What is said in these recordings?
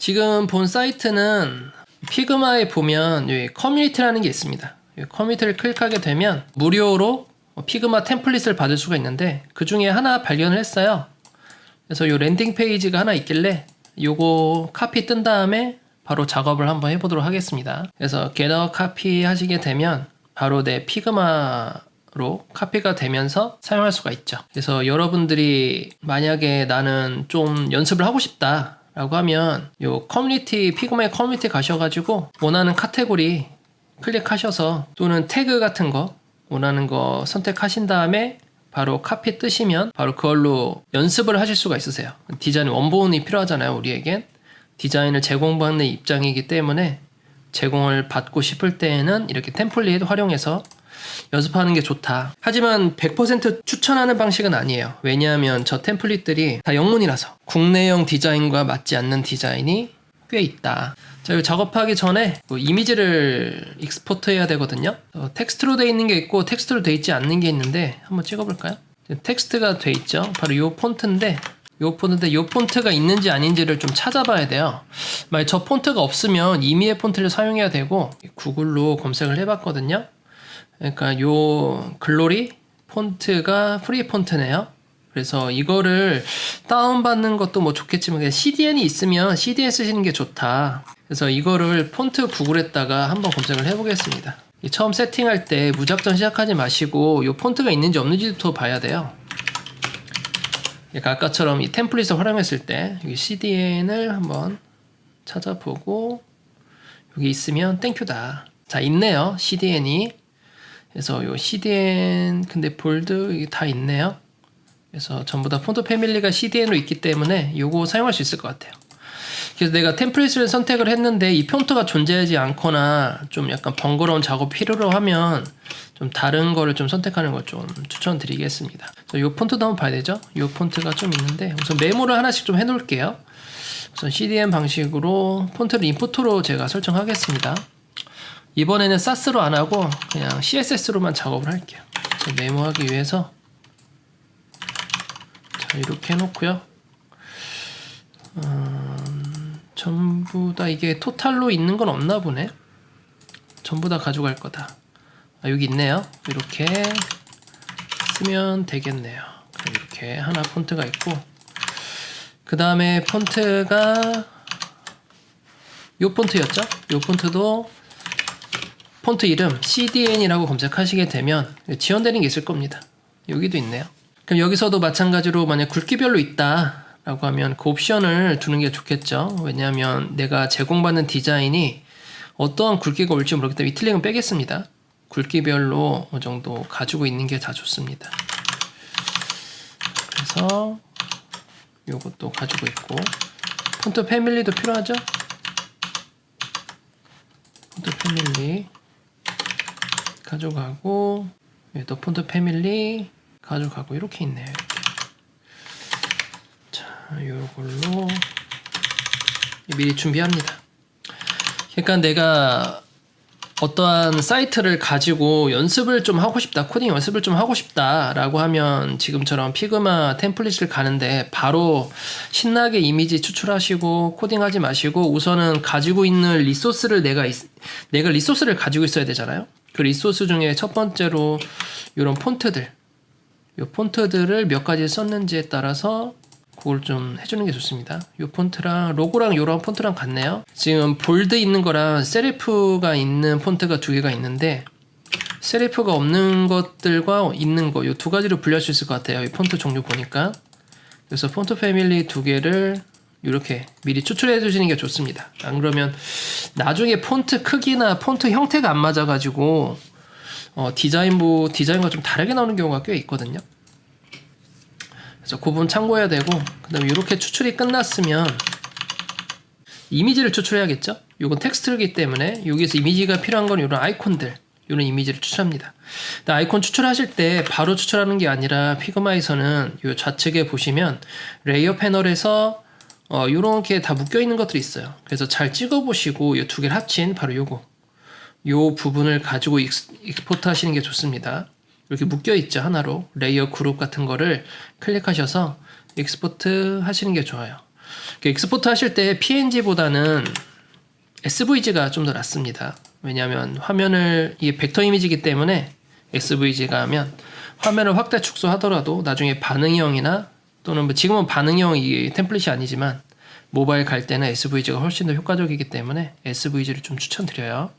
지금 본 사이트는 피그마에 보면 커뮤니티라는 게 있습니다. 이 커뮤니티를 클릭하게 되면 무료로 피그마 템플릿을 받을 수가 있는데 그 중에 하나 발견을 했어요. 그래서 이 랜딩 페이지가 하나 있길래 요거 카피 뜬 다음에 바로 작업을 한번 해보도록 하겠습니다. 그래서 겟어 카피 하시게 되면 바로 내 피그마로 카피가 되면서 사용할 수가 있죠. 그래서 여러분들이 만약에 나는 좀 연습을 하고 싶다. 라고 하면 요 커뮤니티 피그마의 커뮤니티 가셔가지고 원하는 카테고리 클릭하셔서 또는 태그 같은 거 원하는 거 선택하신 다음에 바로 카피 뜨시면 바로 그걸로 연습을 하실 수가 있으세요. 디자인 원본이 필요하잖아요, 우리에겐. 디자인을 제공받는 입장이기 때문에 제공을 받고 싶을 때에는 이렇게 템플릿 활용해서 연습하는 게 좋다. 하지만 100% 추천하는 방식은 아니에요. 왜냐하면 저 템플릿들이 다 영문이라서 국내형 디자인과 맞지 않는 디자인이 꽤 있다. 자, 이 작업하기 전에 뭐 이미지를 익스포트 해야 되거든요. 어, 텍스트로 돼 있는 게 있고 텍스트로 돼 있지 않는 게 있는데 한번 찍어볼까요? 텍스트가 돼 있죠. 바로 이 폰트인데 요 폰트인데 요 폰트가 있는지 아닌지를 좀 찾아봐야 돼요. 만약 저 폰트가 없으면 이미의 폰트를 사용해야 되고 구글로 검색을 해봤거든요. 그러니까 요 글로리 폰트가 프리 폰트네요. 그래서 이거를 다운받는 것도 뭐 좋겠지만 그냥 CDN이 있으면 CDN 쓰시는 게 좋다. 그래서 이거를 폰트 구글에다가 한번 검색을 해보겠습니다. 이 처음 세팅할 때 무작정 시작하지 마시고 요 폰트가 있는지 없는지부터 봐야 돼요. 그러니까 아까처럼 이 템플릿을 활용했을 때 여기 CDN을 한번 찾아보고 여기 있으면 땡큐다. 자 있네요 CDN이. 그래서 요 CDN 근데 볼드 이게 다 있네요. 그래서 전부 다 폰트 패밀리가 CDN으로 있기 때문에 요거 사용할 수 있을 것 같아요. 그래서 내가 템플릿을 선택을 했는데 이 폰트가 존재하지 않거나 좀 약간 번거로운 작업 필요로 하면 좀 다른 거를 좀 선택하는 걸 좀 추천드리겠습니다. 이 폰트도 한번 봐야 되죠? 이 폰트가 좀 있는데 우선 메모를 하나씩 좀 해놓을게요. 우선 CDN 방식으로 폰트를 인풋으로 제가 설정하겠습니다. 이번에는 사스로 안 하고 그냥 CSS로만 작업을 할게요. 메모하기 위해서 자 이렇게 해놓고요. 음, 전부 다 이게 토탈로 있는 건 없나 보네. 전부 다 가져갈 거다. 아, 여기 있네요. 이렇게 쓰면 되겠네요. 이렇게 하나 폰트가 있고 그 다음에 폰트가 요 폰트였죠? 요 폰트도 폰트 이름 CDN이라고 검색하시게 되면 지원되는 게 있을 겁니다. 여기도 있네요. 그럼 여기서도 마찬가지로 만약 굵기별로 있다 라고 하면 그 옵션을 두는 게 좋겠죠. 왜냐하면 내가 제공받는 디자인이 어떠한 굵기가 올지 모르기 때문에 위틀링은 빼겠습니다. 굵기별로 어느 정도 가지고 있는 게 다 좋습니다. 그래서 요것도 가지고 있고 폰트 패밀리도 필요하죠? 폰트 패밀리 가져가고 또 폰트 패밀리 가져가고 이렇게 있네요. 자, 요걸로 미리 준비합니다. 그러니까 내가 어떠한 사이트를 가지고 연습을 좀 하고 싶다, 코딩 연습을 좀 하고 싶다라고 하면 지금처럼 피그마 템플릿을 가는데 바로 신나게 이미지 추출하시고 코딩하지 마시고 우선은 가지고 있는 리소스를 내가 있, 내가 리소스를 가지고 있어야 되잖아요. 그 리소스 중에 첫 번째로 이런 폰트들, 이 폰트들을 몇 가지 썼는지에 따라서 그걸 좀 해주는 게 좋습니다. 이 폰트랑 로고랑 이런 폰트랑 같네요. 지금 볼드 있는 거랑 세리프가 있는 폰트가 두 개가 있는데 세리프가 없는 것들과 있는 거 이 두 가지로 분류할 수 있을 것 같아요. 이 폰트 종류 보니까 그래서 폰트 패밀리 두 개를 이렇게 미리 추출해 주시는 게 좋습니다. 안 그러면 나중에 폰트 크기나 폰트 형태가 안 맞아가지고 어, 디자인부 디자인과 좀 다르게 나오는 경우가 꽤 있거든요. 그래서 그 부분 참고해야 되고 그다음에 이렇게 추출이 끝났으면 이미지를 추출해야겠죠. 이건 텍스트이기 때문에 여기서 이미지가 필요한 건 이런 아이콘들 이런 이미지를 추출합니다. 아이콘 추출하실 때 바로 추출하는 게 아니라 피그마에서는 이 좌측에 보시면 레이어 패널에서 어, 이렇게 다 묶여 있는 것들이 있어요. 그래서 잘 찍어 보시고 이 두 개를 합친 바로 요거 요 부분을 가지고 익스, 익스포트 하시는 게 좋습니다. 이렇게 묶여 있죠 하나로 레이어 그룹 같은 거를 클릭하셔서 익스포트 하시는 게 좋아요. 그 익스포트 하실 때 PNG보다는 SVG가 좀 더 낫습니다. 왜냐하면 화면을 이게 벡터 이미지이기 때문에 SVG가 하면 화면을 확대 축소하더라도 나중에 반응형이나 또는 뭐 지금은 반응형 이 템플릿이 아니지만 모바일 갈 때는 SVG가 훨씬 더 효과적이기 때문에 SVG를 좀 추천드려요.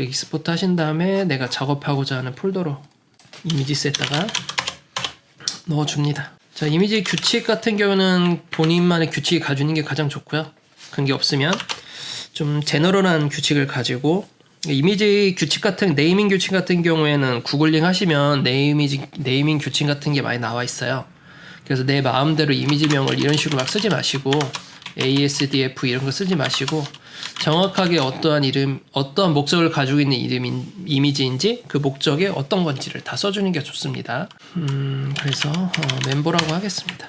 익스포트 하신 다음에 내가 작업하고자 하는 폴더로 이미지스에다가 넣어줍니다. 자, 이미지 규칙 같은 경우는 본인만의 규칙이 가지고 있는 게 가장 좋고요. 그런 게 없으면 좀 제너럴한 규칙을 가지고 이미지 규칙 같은 네이밍 규칙 같은 경우에는 구글링 하시면 네이미지 네이밍 규칙 같은 게 많이 나와 있어요. 그래서 내 마음대로 이미지명을 이런 식으로 막 쓰지 마시고 ASDF 이런 거 쓰지 마시고 정확하게 어떠한 이름, 어떠한 목적을 가지고 있는 이름인 이미지인지 그 목적에 어떤 건지를 다 써주는 게 좋습니다. 음, 그래서 어, 멤버라고 하겠습니다.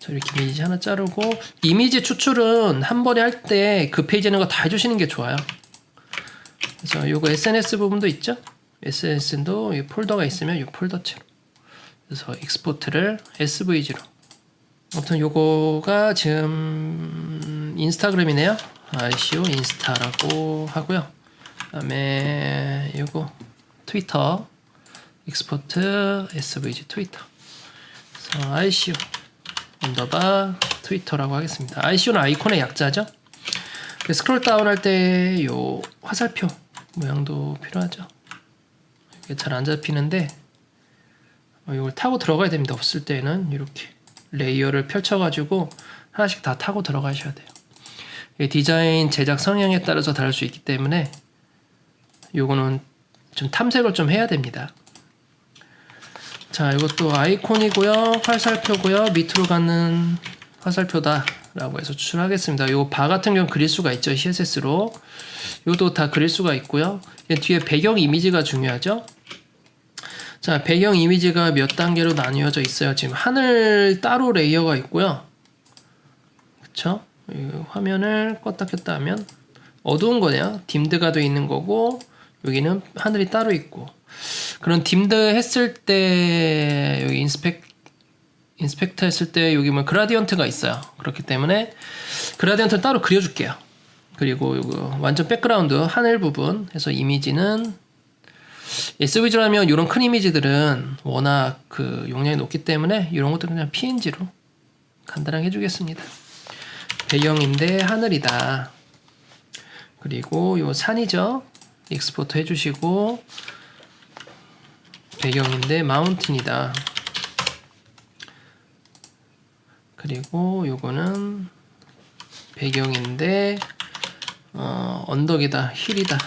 자, 이렇게 이미지 하나 자르고 이미지 추출은 한 번에 할 때 그 페이지 있는 거 다 해주시는 게 좋아요. 그래서 요거 SNS 부분도 있죠? SNS도 이 폴더가 있으면 이 폴더채로 그래서 익스포트를 SVG로 아무튼 요거가 지금 인스타그램이네요. ICO 인스타라고 하고요. 그다음에 요거 트위터 익스포트 SVG 트위터. 그래서 ICO 언더바 트위터라고 하겠습니다. ICO는 아이콘의 약자죠. 그 스크롤 다운 할 때 요 화살표 모양도 필요하죠. 이게 잘 안 잡히는데 어, 이걸 타고 들어가야 됩니다. 없을 때는 이렇게 레이어를 펼쳐가지고 하나씩 다 타고 들어가셔야 돼요. 이 디자인 제작 성향에 따라서 다를 수 있기 때문에 요거는 좀 탐색을 좀 해야 됩니다. 자, 이것도 아이콘이고요, 화살표고요, 밑으로 가는 화살표다 라고 해서 추출하겠습니다. 요 바 같은 경우 그릴 수가 있죠, CSS로. 요것도 다 그릴 수가 있고요. 얘 뒤에 배경 이미지가 중요하죠. 자, 배경 이미지가 몇 단계로 나뉘어져 있어요. 지금 하늘 따로 레이어가 있고요. 그쵸? 이 화면을 껐다 켰다 하면 어두운 거네요. 딤드가 돼 있는 거고 여기는 하늘이 따로 있고 그런 딤드 했을 때 여기 인스펙 인스펙터 했을 때 여기 뭐 그라디언트가 있어요. 그렇기 때문에 그라디언트를 따로 그려줄게요. 그리고 이거 완전 백그라운드 하늘 부분 해서 이미지는 SVG라면 이런 큰 이미지들은 워낙 그 용량이 높기 때문에 이런 것들은 그냥 PNG로 간단하게 해주겠습니다. 배경인데 하늘이다. 그리고 요 산이죠. 익스포트 해주시고 배경인데 마운틴이다. 그리고 요거는 배경인데 어, 언덕이다, 힐이다.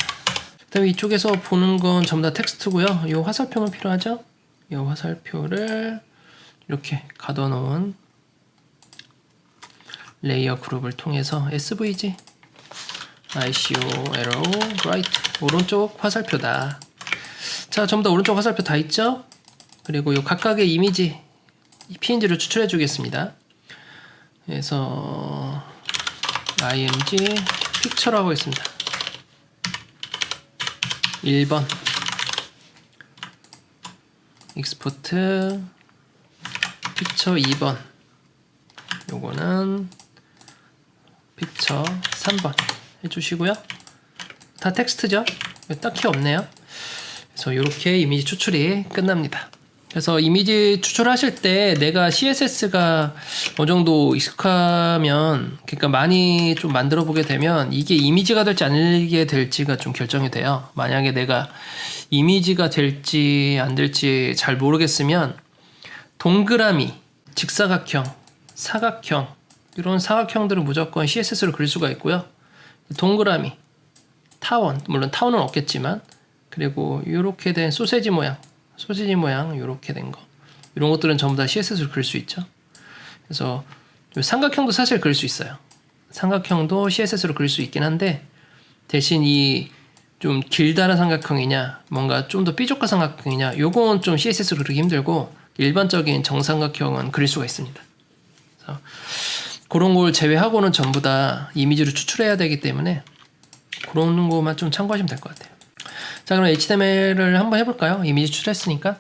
그다음에 이쪽에서 보는 건 전부 다 텍스트고요. 이 화살표만 필요하죠? 이 화살표를 이렇게 가둬놓은 레이어 그룹을 통해서 SVG, ICO, arrow, right 오른쪽 화살표다. 자, 전부 다 오른쪽 화살표 다 있죠? 그리고 이 각각의 이미지, 이 PNG를 추출해 주겠습니다. 그래서 img 픽처라고 했습니다. 1번. 익스포트. 픽처 2번. 요거는 픽처 3번. 해주시고요. 다 텍스트죠? 딱히 없네요. 그래서 이렇게 이미지 추출이 끝납니다 그래서 이미지 추출하실 때 내가 CSS가 어느 정도 익숙하면 그러니까 많이 좀 만들어 보게 되면 이게 이미지가 될지 아니게 될지가 좀 결정이 돼요. 만약에 내가 이미지가 될지 안 될지 잘 모르겠으면 동그라미, 직사각형, 사각형 이런 사각형들은 무조건 CSS로 그릴 수가 있고요. 동그라미, 타원 물론 타원은 없겠지만 그리고 이렇게 된 소세지 모양 소시지 모양 이렇게 된 거. 이런 것들은 전부 다 CSS로 그릴 수 있죠. 그래서 삼각형도 사실 그릴 수 있어요. 삼각형도 CSS로 그릴 수 있긴 한데 대신 이 좀 길다란 삼각형이냐 뭔가 좀 더 삐죽한 삼각형이냐 요건 좀 CSS로 그리기 힘들고 일반적인 정삼각형은 그릴 수가 있습니다. 그래서 그런 걸 제외하고는 전부 다 이미지로 추출해야 되기 때문에 그런 거만 좀 참고하시면 될 것 같아요. 자 그럼 HTML을 한번 해볼까요? 이미지 추출했으니까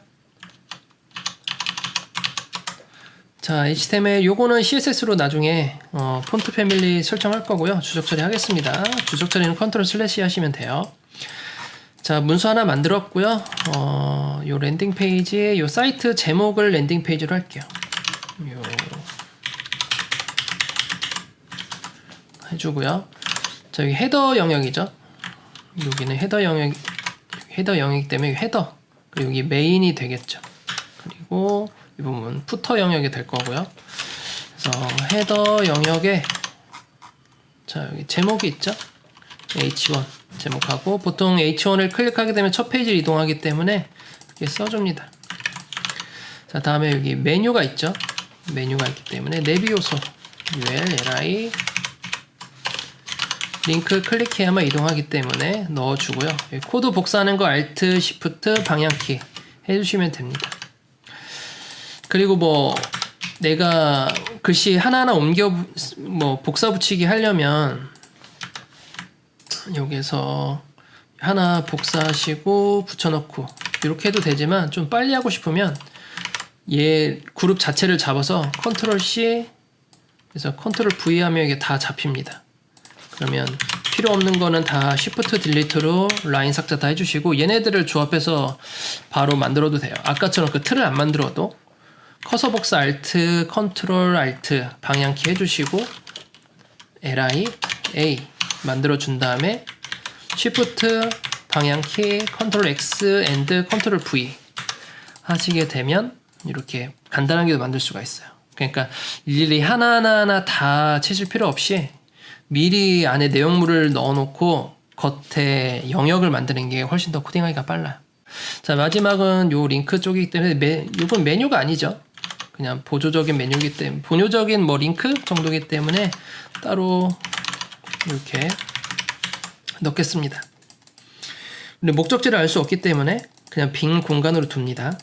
자, HTML 요거는 CSS로 나중에 어, 폰트 패밀리 설정할 거고요. 주석 처리 하겠습니다. 주석 처리는 컨트롤 슬래시 하시면 돼요. 자, 문서 하나 만들었고요. 어, 요 랜딩 페이지에 요 사이트 제목을 랜딩 페이지로 할게요. 요 해주고요. 자, 여기 헤더 영역이죠. 여기는 헤더 영역, 헤더 영역이기 때문에 헤더. 그리고 여기 메인이 되겠죠. 그리고 이 부분 푸터 영역이 될 거고요. 그래서 헤더 영역에 자 여기 제목이 있죠. H1 제목하고 보통 H1을 클릭하게 되면 첫 페이지를 이동하기 때문에 이렇게 써줍니다. 자 다음에 여기 메뉴가 있죠. 메뉴가 있기 때문에 내비 요소 UL, LI 링크 클릭해야만 이동하기 때문에 넣어주고요. 여기 코드 복사하는 거 Alt, Shift, 방향키 해주시면 됩니다. 그리고 뭐 내가 글씨 하나하나 옮겨 부- 뭐 복사 붙이기 하려면 여기서 하나 복사하시고 붙여넣고 이렇게 해도 되지만 좀 빨리 하고 싶으면 얘 그룹 자체를 잡아서 컨트롤 C 그래서 컨트롤 V 하면 이게 다 잡힙니다. 그러면 필요 없는 거는 다 Shift 딜리트로 라인 삭제 다 해주시고 얘네들을 조합해서 바로 만들어도 돼요. 아까처럼 그 틀을 안 만들어도 커서 복사 Alt, 컨트롤 Alt 방향키 해주시고 LI A 만들어 준 다음에 Shift 방향키 컨트롤 X and 컨트롤 V 하시게 되면 이렇게 간단하게 만들 수가 있어요. 그러니까 일일이 하나하나 다 치실 필요 없이 미리 안에 내용물을 넣어놓고 겉에 영역을 만드는 게 훨씬 더 코딩하기가 빨라요. 자 마지막은 요 링크 쪽이기 때문에 메, 이건 메뉴가 아니죠. 그냥 보조적인 메뉴이기 때문에 보조적인 뭐 링크 정도이기 때문에 따로 이렇게 넣겠습니다. 근데 목적지를 알 수 없기 때문에 그냥 빈 공간으로 둡니다.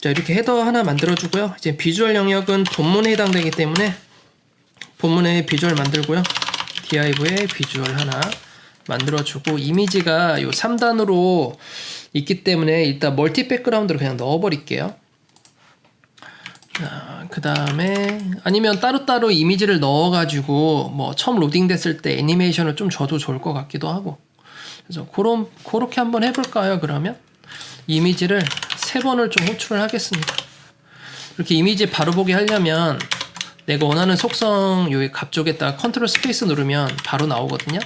자 이렇게 헤더 하나 만들어주고요. 이제 비주얼 영역은 본문에 해당되기 때문에 본문에 비주얼 만들고요. Div에 비주얼 하나 만들어주고 이미지가 요 3단으로 있기 때문에 일단 멀티 백그라운드로 그냥 넣어버릴게요. 자, 그 다음에 아니면 따로따로 이미지를 넣어가지고 뭐 처음 로딩 됐을 때 애니메이션을 좀 줘도 좋을 것 같기도 하고 그래서 그런 그렇게 한번 해볼까요? 그러면 이미지를 세 번을 좀 호출을 하겠습니다. 이렇게 이미지 바로 보기 하려면 내가 원하는 속성 여기 갑 쪽에다가 컨트롤 스페이스 누르면 바로 나오거든요.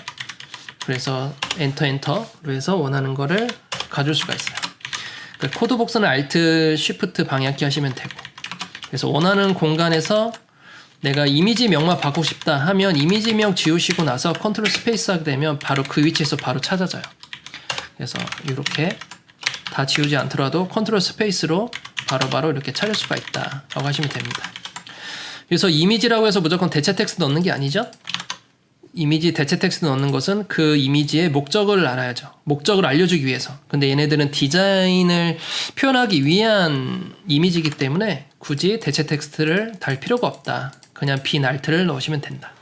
그래서 엔터 엔터로 해서 원하는 거를 가줄 수가 있어요. 그 코드 복사는 Alt, Shift 방향키 하시면 되고 그래서 원하는 공간에서 내가 이미지 명만 바꾸고 싶다 하면 이미지명 지우시고 나서 컨트롤 스페이스 하게 되면 바로 그 위치에서 바로 찾아져요. 그래서 이렇게 다 지우지 않더라도 컨트롤 스페이스로 바로바로 이렇게 찾을 수가 있다라고 하시면 됩니다. 그래서 이미지라고 해서 무조건 대체 텍스트 넣는 게 아니죠. 이미지 대체 텍스트 넣는 것은 그 이미지의 목적을 알아야죠. 목적을 알려주기 위해서. 근데 얘네들은 디자인을 표현하기 위한 이미지이기 때문에 굳이 대체 텍스트를 달 필요가 없다. 그냥 빈 알트를 넣으시면 된다.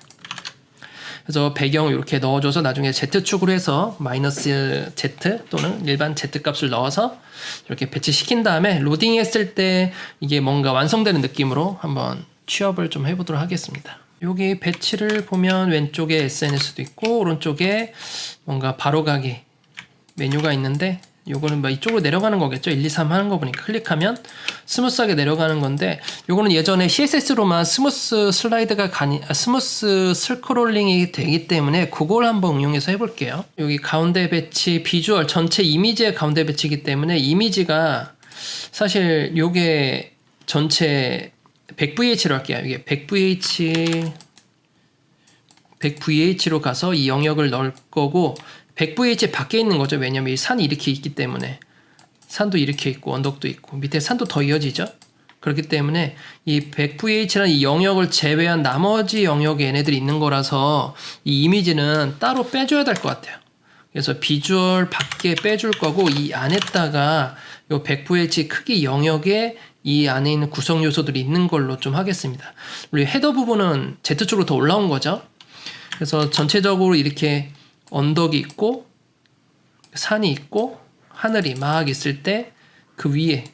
그래서 배경 이렇게 넣어줘서 나중에 Z축으로 해서 마이너스 Z 또는 일반 Z 값을 넣어서 이렇게 배치시킨 다음에 로딩했을 때 이게 뭔가 완성되는 느낌으로 한번 취업을 좀 해보도록 하겠습니다. 여기 배치를 보면 왼쪽에 SNS도 있고 오른쪽에 뭔가 바로가기 메뉴가 있는데 요거는 뭐 이쪽으로 내려가는 거겠죠. 1, 2, 3 하는 거 보니까 클릭하면 스무스하게 내려가는 건데 요거는 예전에 CSS로만 스무스 슬라이드가 가니 아, 스무스 스크롤링이 되기 때문에 그걸 한번 응용해서 해볼게요. 여기 가운데 배치 비주얼 전체 이미지의 가운데 배치이기 때문에 이미지가 사실 요게 전체 100VH로 할게요. 이게 100VH 100VH로 가서 이 영역을 넣을 거고 100VH 밖에 있는 거죠. 왜냐면 이 산이 이렇게 있기 때문에 산도 이렇게 있고 언덕도 있고 밑에 산도 더 이어지죠. 그렇기 때문에 이 100VH라는 이 영역을 제외한 나머지 영역에 얘네들이 있는 거라서 이 이미지는 따로 빼줘야 될 것 같아요. 그래서 비주얼 밖에 빼줄 거고 이 안에다가 요 100VH 크기 영역에 이 안에 있는 구성 요소들이 있는 걸로 좀 하겠습니다. 우리 헤더 부분은 Z 쪽으로 더 올라온 거죠. 그래서 전체적으로 이렇게 언덕이 있고 산이 있고 하늘이 막 있을 때 그 위에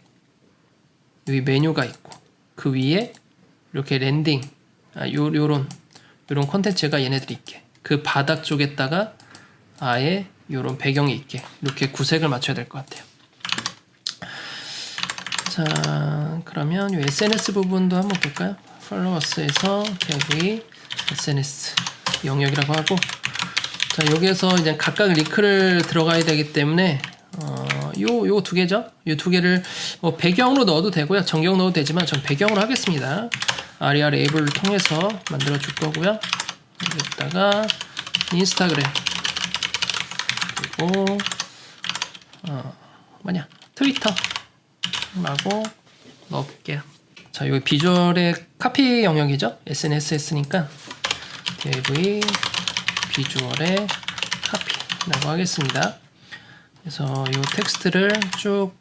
여기 메뉴가 있고 그 위에 이렇게 랜딩 아, 요 요런 요런 콘텐츠가 얘네들이 있게 그 바닥 쪽에다가 아예 요런 배경이 있게 이렇게 구색을 맞춰야 될 것 같아요. 자 그러면 요 SNS 부분도 한번 볼까요? 팔로워스에서 태그이 SNS 영역이라고 하고 자 여기에서 이제 각각 링크를 들어가야 되기 때문에 어요 요 두 개죠. 요 두 개를 뭐 배경으로 넣어도 되고요. 전경 넣어도 되지만 전 배경으로 하겠습니다. 아리아 레이블을 통해서 만들어 줄 거고요. 여기다가 인스타그램 그리고 어 뭐냐 트위터 라고 넣어볼게요. 자, 여기 비주얼의 카피 영역이죠? SNSS니까 DAV 비주얼의 카피라고 하겠습니다. 그래서 이 텍스트를 쭉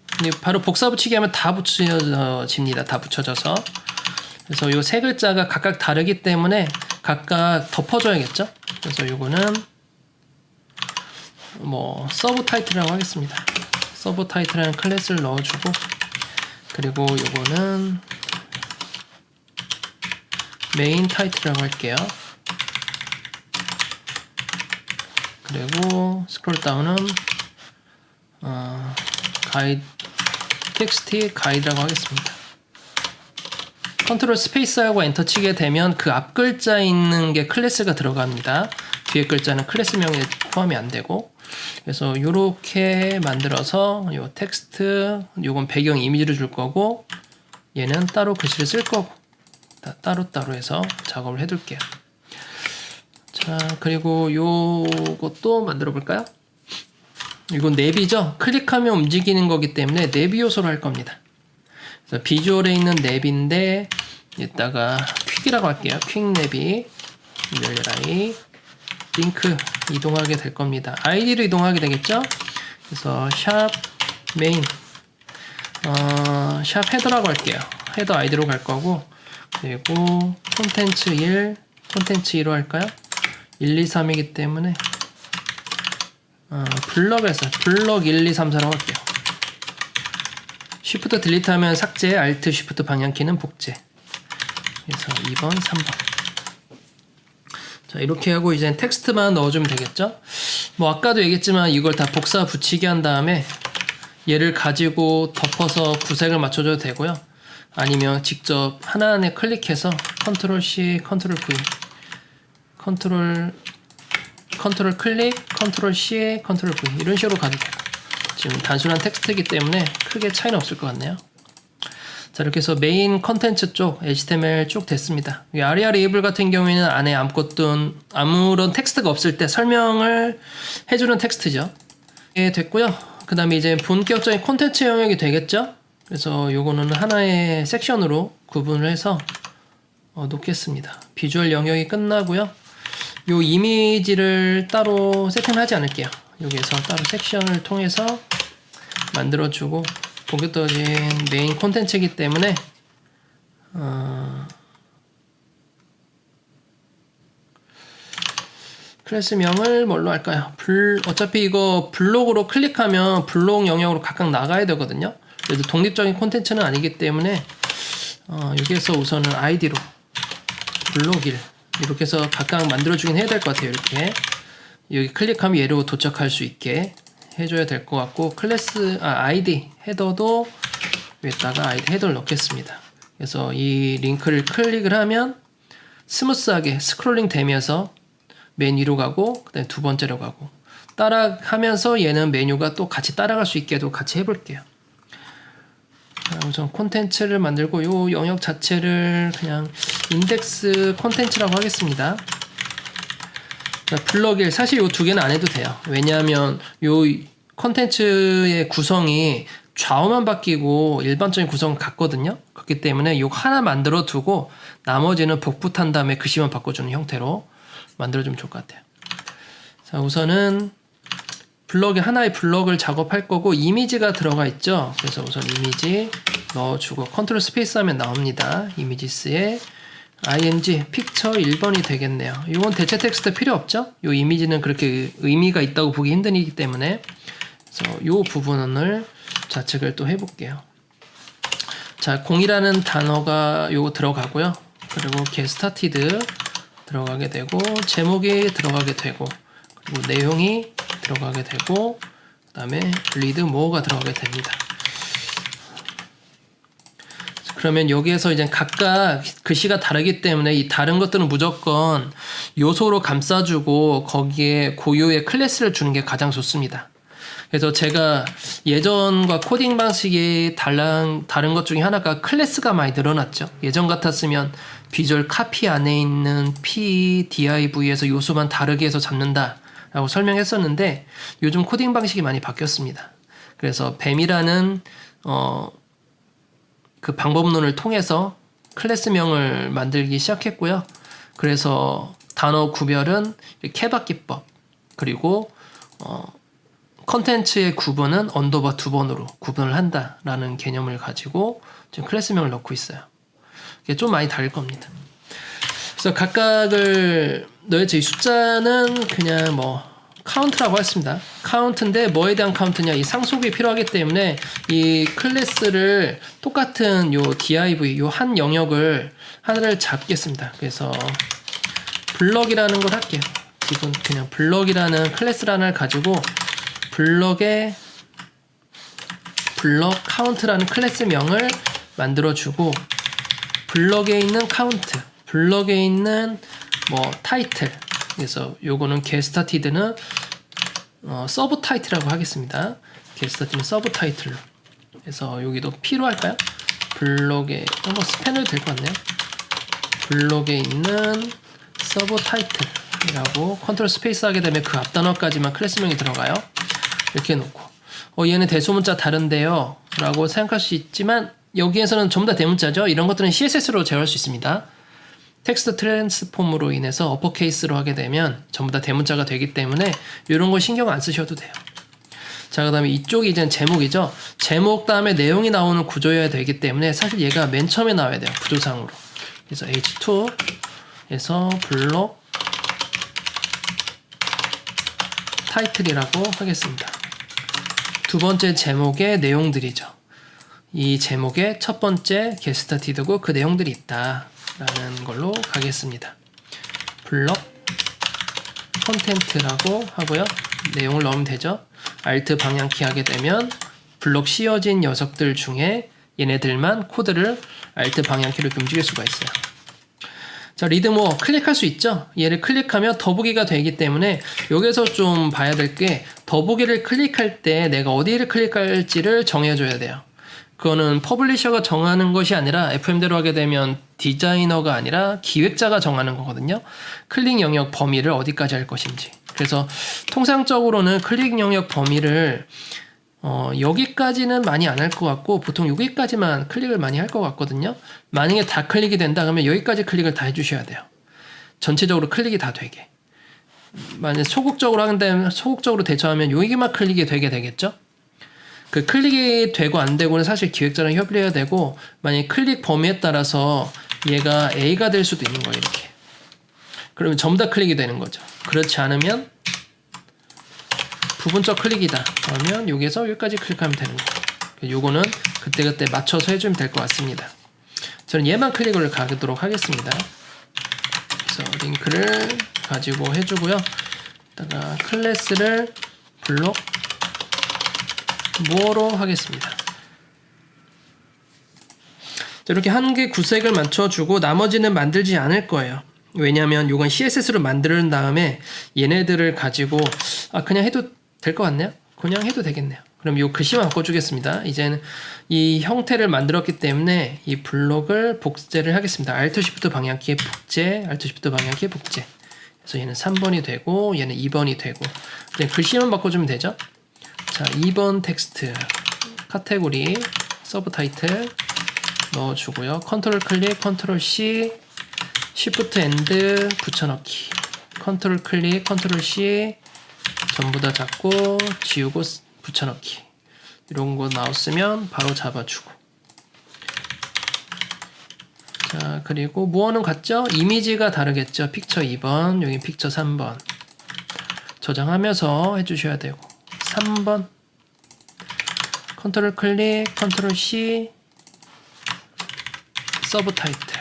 바로 복사 붙이기 하면 다 붙여집니다. 다 붙여져서 그래서 이 세 글자가 각각 다르기 때문에 각각 덮어줘야겠죠? 그래서 요거는 뭐 서브 타이틀이라고 하겠습니다. 서브 타이틀이라는 클래스를 넣어주고 그리고 요거는 메인 타이틀이라고 할게요. 그리고 스크롤 다운은 어, 가이드 텍스트 가이드라고 하겠습니다. 컨트롤 스페이스 하고 엔터 치게 되면 그 앞 글자 있는 게 클래스가 들어갑니다. 뒤에 글자는 클래스명에 포함이 안 되고 그래서 이렇게 만들어서 요 텍스트 요건 배경 이미지를 줄 거고 얘는 따로 글씨를 쓸 거고 다 따로따로 해서 작업을 해둘게요. 자 그리고 요것도 만들어 볼까요? 이건 내비죠. 클릭하면 움직이는 거기 때문에 내비 요소로 할 겁니다. 그래서 비주얼에 있는 랩인데 이따가 퀵이라고 할게요. 퀵 내비 열려라이 링크 이동하게 될 겁니다. 아이디로 이동하게 되겠죠? 그래서 샵 메인 어, 샵 헤더라고 할게요. 헤더 아이디로 갈 거고 그리고 콘텐츠 1 콘텐츠 2로 할까요? 1, 2, 3이기 때문에 어, 블럭에서 블럭 1, 2, 3, 4라고 할게요. 쉬프트 딜리트 하면 삭제, 알트 쉬프트 방향키는 복제. 그래서 2번, 3번. 자, 이렇게 하고 이제 텍스트만 넣어주면 되겠죠? 뭐, 아까도 얘기했지만 이걸 다 복사 붙이게 한 다음에 얘를 가지고 덮어서 구색을 맞춰줘도 되고요. 아니면 직접 하나하나 클릭해서 컨트롤 C, 컨트롤 V, 컨트롤 컨트롤 클릭, 컨트롤 C, 컨트롤 V 이런 식으로 가도 돼요. 지금 단순한 텍스트이기 때문에 크게 차이는 없을 것 같네요. 자 이렇게 해서 메인 컨텐츠 쪽 HTML 쭉 됐습니다. 이 아리아 레이블 같은 경우에는 안에 아무것도 아무런 텍스트가 없을 때 설명을 해주는 텍스트죠. 예, 됐고요. 그 다음에 이제 본격적인 콘텐츠 영역이 되겠죠. 그래서 요거는 하나의 섹션으로 구분을 해서 어, 놓겠습니다. 비주얼 영역이 끝나고요. 요 이미지를 따로 세팅하지 않을게요. 여기에서 따로 섹션을 통해서 만들어주고 본격적인 메인 콘텐츠이기 때문에 어, 클래스명을 뭘로 할까요? 블, 어차피 이거 블록으로 클릭하면 블록 영역으로 각각 나가야 되거든요. 그래도 독립적인 콘텐츠는 아니기 때문에 어, 여기에서 우선은 아이디로 블록 1 이렇게 해서 각각 만들어주긴 해야 될 것 같아요. 이렇게 여기 클릭하면 얘로 도착할 수 있게 해줘야 될 것 같고 클래스 아, 아이디 헤더도 위에다가 아이디 헤더를 넣겠습니다. 그래서 이 링크를 클릭을 하면 스무스하게 스크롤링 되면서 맨 위로 가고 그다음에 두 번째로 가고 따라하면서 얘는 메뉴가 또 같이 따라갈 수 있게도 같이 해볼게요. 자, 우선 콘텐츠를 만들고 요 영역 자체를 그냥 인덱스 콘텐츠라고 하겠습니다. 자, 블럭일 사실 요두 개는 안 해도 돼요. 왜냐하면 요 콘텐츠의 구성이 좌우만 바뀌고 일반적인 구성은 같거든요. 그렇기 때문에 요 하나 만들어 두고 나머지는 복붙한 다음에 글씨만 바꿔주는 형태로 만들어주면 좋을 것 같아요. 자, 우선은 블럭에 하나의 블럭을 작업할 거고 이미지가 들어가 있죠. 그래서 우선 이미지 넣어주고 컨트롤 스페이스 하면 나옵니다. 이미지스에 img 픽처 1번이 되겠네요. 이건 대체 텍스트 필요 없죠? 이 이미지는 그렇게 의미가 있다고 보기 힘드기 때문에 그래서 이 부분을 좌측을 또 해볼게요. 자, 공이라는 단어가 요거 들어가고요. 그리고 게스타티드 들어가게 되고 제목이 들어가게 되고 그리고 내용이 들어가게 되고 그 다음에 리드 모어가 들어가게 됩니다. 그러면 여기에서 이제 각각 글씨가 다르기 때문에 이 다른 것들은 무조건 요소로 감싸주고 거기에 고유의 클래스를 주는 게 가장 좋습니다. 그래서 제가 예전과 코딩 방식이 다른, 다른 것 중에 하나가 클래스가 많이 늘어났죠. 예전 같았으면 비주얼 카피 안에 있는 P, div에서 요소만 다르게 해서 잡는다. 라고 설명했었는데 요즘 코딩 방식이 많이 바뀌었습니다. 그래서 뱀이라는 어, 그 방법론을 통해서 클래스명을 만들기 시작했고요. 그래서 단어 구별은 케바 기법 그리고 어, 컨텐츠의 구분은 언더바 두 번으로 구분을 한다라는 개념을 가지고 지금 클래스명을 넣고 있어요. 이게 좀 많이 다를 겁니다. 그래서 각각을. 이 숫자는 그냥 뭐 카운트라고 했습니다. 카운트인데 뭐에 대한 카운트냐? 이 상속이 필요하기 때문에 이 클래스를 똑같은 요 div 요 한 영역을 하나를 잡겠습니다. 그래서 블럭이라는 걸 할게요. 기본 그냥 블럭이라는 클래스를 하나를 가지고 블럭에 블럭 카운트라는 클래스명을 만들어 주고 블럭에 있는 카운트, 블럭에 있는 뭐 타이틀. 그래서 요거는 게스타티드는 어, 서브 타이틀이라고 하겠습니다. 게스타티드 서브 타이틀로. 그래서 여기도 P로 할까요? 블럭에 한번 스팬을 될것 같네요. 블럭에 있는 서브 타이틀이라고 컨트롤 스페이스 하게 되면 그 앞 단어까지만 클래스명이 들어가요. 이렇게 놓고 어 얘는 대소문자 다른데요 라고 생각할 수 있지만 여기에서는 전부 다 대문자죠 이런 것들은 CSS로 제어할 수 있습니다 텍스트 트랜스폼으로 인해서 어퍼케이스로 하게 되면 전부 다 대문자가 되기 때문에 이런 거 신경 안 쓰셔도 돼요 자 그 다음에 이쪽이 이제 제목이죠 제목 다음에 내용이 나오는 구조여야 되기 때문에 사실 얘가 맨 처음에 나와야 돼요 구조상으로 그래서 h2에서 블록 타이틀이라고 하겠습니다. 두 번째 제목의 내용들이죠. 이 제목의 첫 번째 게스타티드고 그 내용들이 있다 라는 걸로 가겠습니다. 블럭 콘텐트라고 하고요. 내용을 넣으면 되죠. 알트 방향키 하게 되면 블럭 씌워진 녀석들 중에 얘네들만 코드를 알트 방향키로 움직일 수가 있어요. 자, 리드모 클릭할 수 있죠? 얘를 클릭하면 더보기가 되기 때문에 여기서 좀 봐야 될 게 더보기를 클릭할 때 내가 어디를 클릭할지를 정해줘야 돼요. 그거는 퍼블리셔가 정하는 것이 아니라 FM대로 하게 되면 디자이너가 아니라 기획자가 정하는 거거든요. 클릭 영역 범위를 어디까지 할 것인지. 그래서 통상적으로는 클릭 영역 범위를 어, 여기까지는 많이 안 할 것 같고 보통 여기까지만 클릭을 많이 할 것 같거든요. 만약에 다 클릭이 된다 그러면 여기까지 클릭을 다 해주셔야 돼요. 전체적으로 클릭이 다 되게. 만약 소극적으로 하는데 소극적으로 대처하면 여기만 클릭이 되게 되겠죠. 그 클릭이 되고 안 되고는 사실 기획자랑 협의를 해야 되고 만약 클릭 범위에 따라서 얘가 A가 될 수도 있는 거예요 이렇게. 그러면 전부 다 클릭이 되는 거죠. 그렇지 않으면 부분적 클릭이다. 그러면 여기서 여기까지 클릭하면 되는 거예요. 요거는 그때그때 맞춰서 해주면 될 것 같습니다. 저는 얘만 클릭을 가도록 하겠습니다. 그래서 링크를 가지고 해주고요. 다가 클래스를 블록 뭐로 하겠습니다. 자, 이렇게 한 개 구색을 맞춰주고 나머지는 만들지 않을 거예요. 왜냐하면 이건 CSS로 만든 다음에 얘네들을 가지고 아 그냥 해도 될 것 같네요. 그냥 해도 되겠네요. 그럼 이 글씨만 바꿔주겠습니다. 이제는 이 형태를 만들었기 때문에 이 블록을 복제를 하겠습니다. Alt Shift 방향키의 복제, Alt Shift 방향키의 복제. 그래서 얘는 3번이 되고 얘는 2번이 되고 그냥 글씨만 바꿔주면 되죠. 자, 2번 텍스트 카테고리 서브 타이틀 넣어주고요. 컨트롤 클릭, 컨트롤 C, Shift 엔드 붙여넣기. 컨트롤 클릭, 컨트롤 C 전부 다 잡고 지우고 붙여넣기. 이런 거 나왔으면 바로 잡아주고. 자, 그리고 무어는 같죠? 이미지가 다르겠죠? 픽처 2번, 여기 픽처 3번. 저장하면서 해주셔야 되고. 3번. 컨트롤 클릭, 컨트롤 C, 서브 타이틀.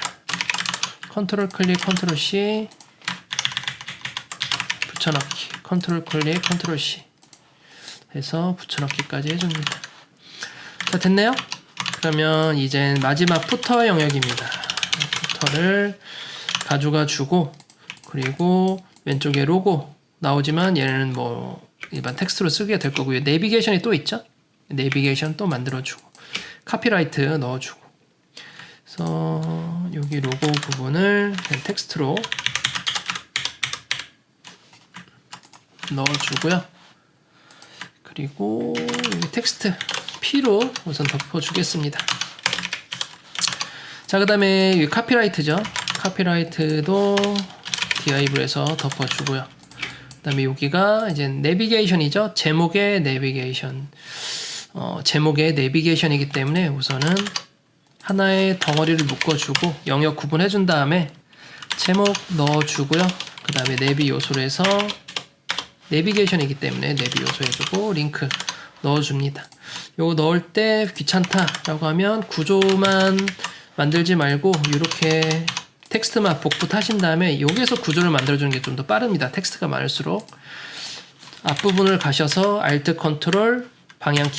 컨트롤 클릭 컨트롤 C 붙여넣기 컨트롤 클릭 컨트롤 C 해서 붙여넣기까지 해줍니다. 자 됐네요. 그러면 이제 마지막 푸터 영역입니다. 푸터를 가져가 주고 그리고 왼쪽에 로고 나오지만 얘는 뭐 일반 텍스트로 쓰게 될 거고요. 내비게이션이 또 있죠. 내비게이션 또 만들어주고 카피라이트 넣어주고 그래서 여기 로고 부분을 텍스트로 넣어주고요. 그리고 여기 텍스트 P로 우선 덮어주겠습니다. 자, 그 다음에 이 카피라이트죠. 카피라이트도 해서 덮어주고요. 그 다음에 여기가 이제 내비게이션이죠. 제목의 내비게이션. 어, 제목의 내비게이션이기 때문에 우선은 하나의 덩어리를 묶어주고 영역 구분해준 다음에 제목 넣어주고요. 그 다음에 내비 요소로 해서 내비게이션이기 때문에 내비 요소 해주고 링크 넣어줍니다. 요거 넣을 때 귀찮다라고 하면 구조만 만들지 말고 이렇게 텍스트만 복붙하신 다음에 여기에서 구조를 만들어주는 게 좀 더 빠릅니다. 텍스트가 많을수록. 앞부분을 가셔서 Alt 컨트롤 방향키.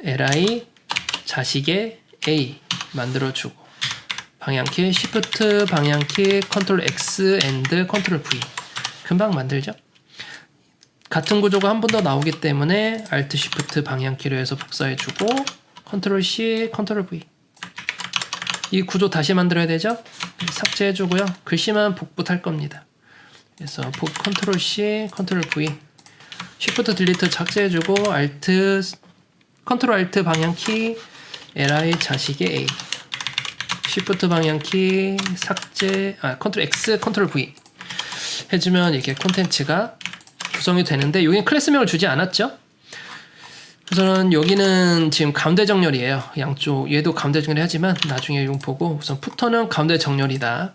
Li 자식의 a 만들어주고. 방향키 Shift 방향키 컨트롤 X and 컨트롤 V. 금방 만들죠. 같은 구조가 한 번 더 나오기 때문에 Alt Shift 방향키로 해서 복사해주고 컨트롤 C 컨트롤 V 이 구조 다시 만들어야 되죠. 삭제해 주고요. 글씨만 복붙할 겁니다. 그래서 복 컨트롤 C 컨트롤 V Shift 딜리트 삭제해 주고 Alt 컨트롤 Alt 방향 키 li 자식의 A Shift 방향 키 삭제 아 컨트롤 X 컨트롤 V 해주면 이렇게 콘텐츠가 구성이 되는데 여기는 클래스명을 주지 않았죠? 우선은 여기는 지금 가운데 정렬이에요. 양쪽 얘도 가운데 정렬 하지만 나중에 이거 보고 우선 푸터는 가운데 정렬이다.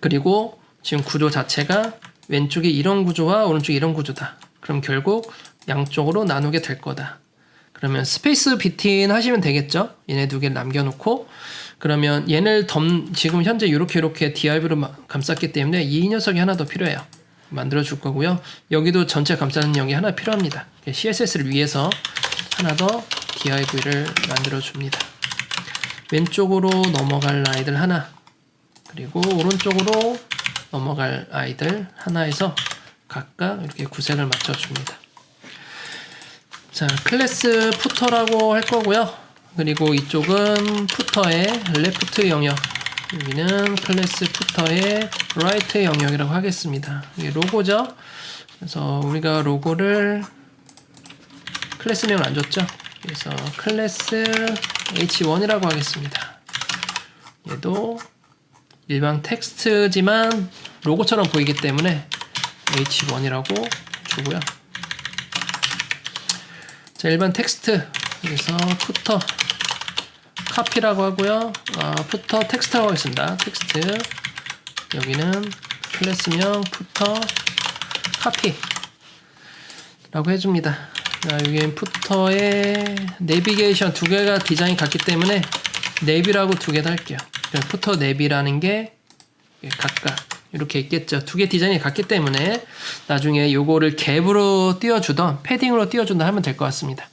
그리고 지금 구조 자체가 왼쪽이 이런 구조와 오른쪽이 이런 구조다. 그럼 결국 양쪽으로 나누게 될 거다. 그러면 스페이스 비틴 하시면 되겠죠? 얘네 두 개를 남겨놓고 그러면 얘를 덤 지금 현재 이렇게 이렇게 div로 감쌌기 때문에 이 녀석이 하나 더 필요해요. 만들어 줄 거고요. 여기도 전체 감싸는 영이 하나 필요합니다. CSS를 위해서 하나 더 div를 만들어 줍니다. 왼쪽으로 넘어갈 아이들 하나 그리고 오른쪽으로 넘어갈 아이들 하나에서 각각 이렇게 구색을 맞춰 줍니다. 자, 클래스 푸터라고 할 거고요. 그리고 이쪽은 푸터의 레프트 영역. 여기는 클래스 푸터의 라이트 영역이라고 하겠습니다. 이게 로고죠. 그래서 우리가 로고를 클래스명을 안 줬죠. 그래서 클래스 H1이라고 하겠습니다. 얘도 일반 텍스트지만 로고처럼 보이기 때문에 H1이라고 주고요. 자, 일반 텍스트 여기서 푸터 카피라고 하고요. 어, 푸터 텍스트라고 하겠습니다. 텍스트 여기는 클래스명 푸터 카피 라고 해줍니다. 자, 여기는 푸터의 내비게이션 두 개가 디자인 같기 때문에 내비라고 두개다 할게요. 푸터 내비라는 게 각각 이렇게 있겠죠. 두 개 디자인이 같기 때문에 나중에 요거를 갭으로 띄워주던 패딩으로 띄워준다 하면 될 것 같습니다.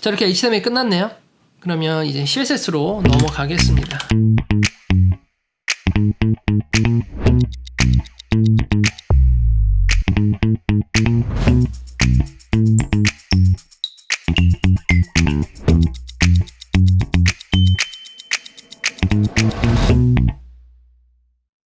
자 이렇게 HTML이 끝났네요. 그러면 이제 실셋으로 넘어가겠습니다.